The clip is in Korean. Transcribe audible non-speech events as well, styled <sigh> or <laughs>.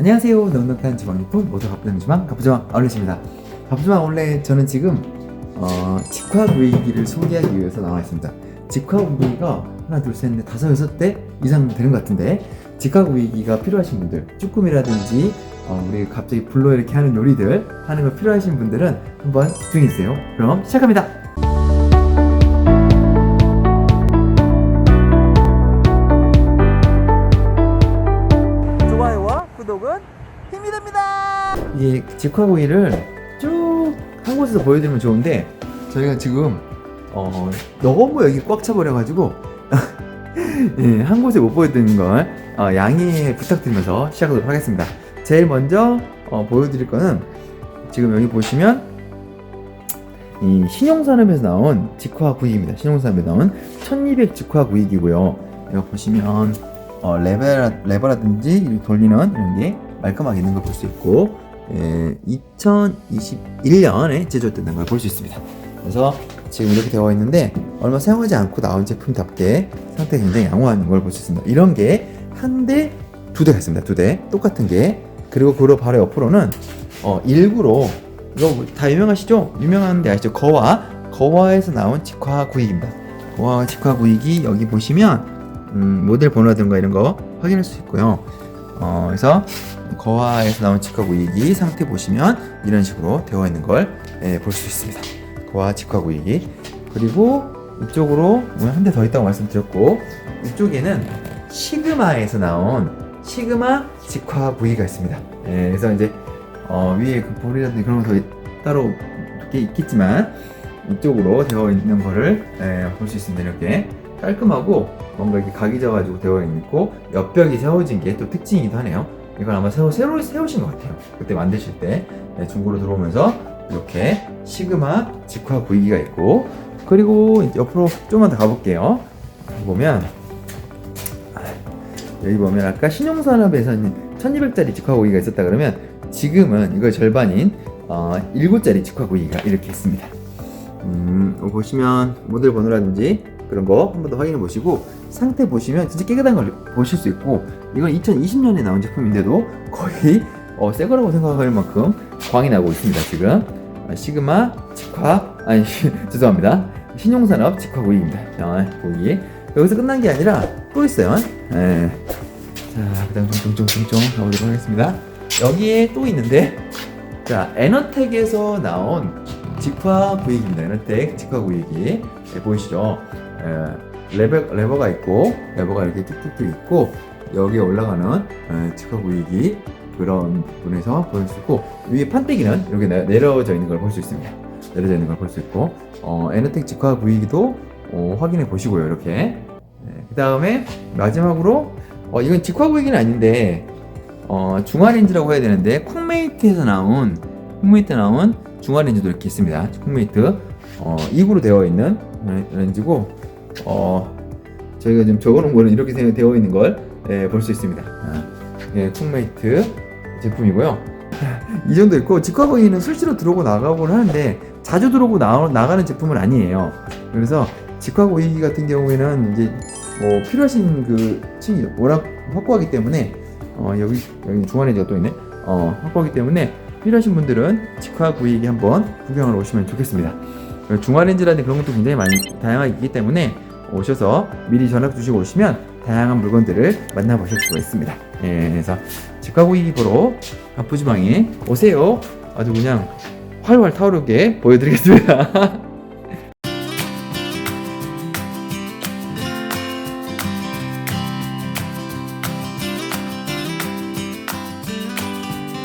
안녕하세요. 넉넉한 주방용품 모두 가쁘는 주방 가쁘주방 어르신입니다. 가쁘주방 원래 저는 지금 어, 직화 구이기를 소개하기 위해서 나와 있습니다. 직화 구이기가 하나 둘 셋 넷 다섯 여섯 대 이상 되는 것 같은데 직화 구이기가 필요하신 분들 쭈꾸미라든지 어, 우리 갑자기 불로 이렇게 하는 요리들 하는 거 필요하신 분들은 한번 집중해 주세요. 그럼 시작합니다. 이 직화 구이를 쭉 한 곳에서 보여드리면 좋은데 저희가 지금 어, 너무 여기 꽉 차버려가지고 <laughs> 예, 한 곳에 못 보여드리는 걸 어, 양해 부탁드리면서 시작하도록 하겠습니다. 제일 먼저 어, 보여드릴 거는 지금 여기 보시면 이 신용산업에서 나온 직화 구이입니다. 신용산업에 나온 1200 직화 구이기고요. 여기 보시면 어, 레버, 레버라든지 돌리는 이런 게 말끔하게 있는 걸 볼 수 있고 예, 2021년에 제조됐다는 걸 볼 수 있습니다. 그래서 지금 이렇게 되어 있는데 얼마 사용하지 않고 나온 제품답게 상태가 굉장히 양호한 걸 볼 수 있습니다. 이런 게 한 대, 두 대가 있습니다. 두 대. 똑같은 게. 그리고 그로 바로 옆으로는 어, 일부러 이거 다 유명하시죠? 유명한데 아시죠? 거화. 거화에서 나온 직화구이입니다. 거화 직화구이기 여기 보시면 음, 모델 번호라든가 이런 거 확인할 수 있고요. 어, 그래서 거화에서 나온 직화구이기 상태 보시면 이런 식으로 되어 있는 걸 볼 수 있습니다. 거화 직화구이기 그리고 이쪽으로 오늘 한 대 더 있다고 말씀드렸고 이쪽에는 시그마에서 나온 시그마 직화구이가 있습니다. 예, 그래서 이제 어, 위에 그 볼이라든지 그런 거더 따로 게 있겠지만 이쪽으로 되어 있는 거를 볼 수 있습니다. 이렇게 깔끔하고 뭔가 이렇게 각이 져가지고 되어 있고 옆벽이 세워진 게 또 특징이기도 하네요. 이건 아마 새로, 새로 세우신 것 같아요. 그때 만드실 때 네, 중고로 들어오면서 이렇게 시그마 직화 구이기가 있고 그리고 옆으로 조금만 더 가볼게요. 보면 아, 여기 보면 아까 신용산업에서는 1200짜리 직화 구이가 있었다 그러면 지금은 이거 절반인 어, 7짜리 직화 구이가 이렇게 있습니다. 음, 보시면 모델 번호라든지 그런 거 한 번 더 확인해 보시고 상태 보시면 진짜 깨끗한 걸 보실 수 있고 이건 2020년에 나온 제품인데도 거의 어, 새 거라고 생각할 만큼 광이 나고 있습니다 지금. 아, 시그마 직화 아니 <laughs> 죄송합니다. 신용산업 직화 구이입니다. 자 구이 여기서 끝난 게 아니라 또 있어요. 예. 자 그다음 쫑쫑쫑쫑 가보도록 하겠습니다. 여기에 또 있는데 자 에너텍에서 나온 직화 구이기입니다. 에너텍 직화 구이기 예, 보이시죠? 예, 레버, 레버가 있고 레버가 이렇게 뚝뚝뚝 있고 여기에 올라가는 예, 직화 구이기 그런 부분에서 볼 수 있고 위에 판때기는 이렇게 내- 내려져 있는 걸 볼 수 있습니다. 내려져 있는 걸 볼 수 있고 어, 에너텍 직화 구이기도 어, 확인해 보시고요 이렇게. 그 다음에 마지막으로 어, 이건 직화 구이기는 아닌데 어, 중화 렌즈라고 해야 되는데 콩메이트에서 나온 콩메이트 나온 중화 렌즈도 이렇게 있습니다. 콩메이트. 어, 2구로 되어 있는 렌즈고 어, 저희가 지금 적어놓은 거는 이렇게 되- 되어 있는 걸 볼 수 있습니다. 아, 예, 콩메이트 제품이고요. <laughs> 이 정도 있고 직화구이는 수시로 들어오고 나가곤 하는데 자주 들어오고 나, 나가는 제품은 아니에요. 그래서 직화구이 같은 경우에는 이제 뭐 필요하신 그 층이 워낙 확고하기 때문에 어, 여기 여기 중앙렌즈가 또 있네. 어, 확고하기 때문에 필요하신 분들은 직화구이기 한번 구경하러 오시면 좋겠습니다. 중화렌즈라는 그런 것도 굉장히 많이 다양하게 있기 때문에 오셔서 미리 전화 주시고 오시면 다양한 물건들을 만나보실 수가 있습니다. 예, 그래서 직화구이 보러 가푸지방에 오세요. 아주 그냥 활활 타오르게 보여드리겠습니다. <laughs>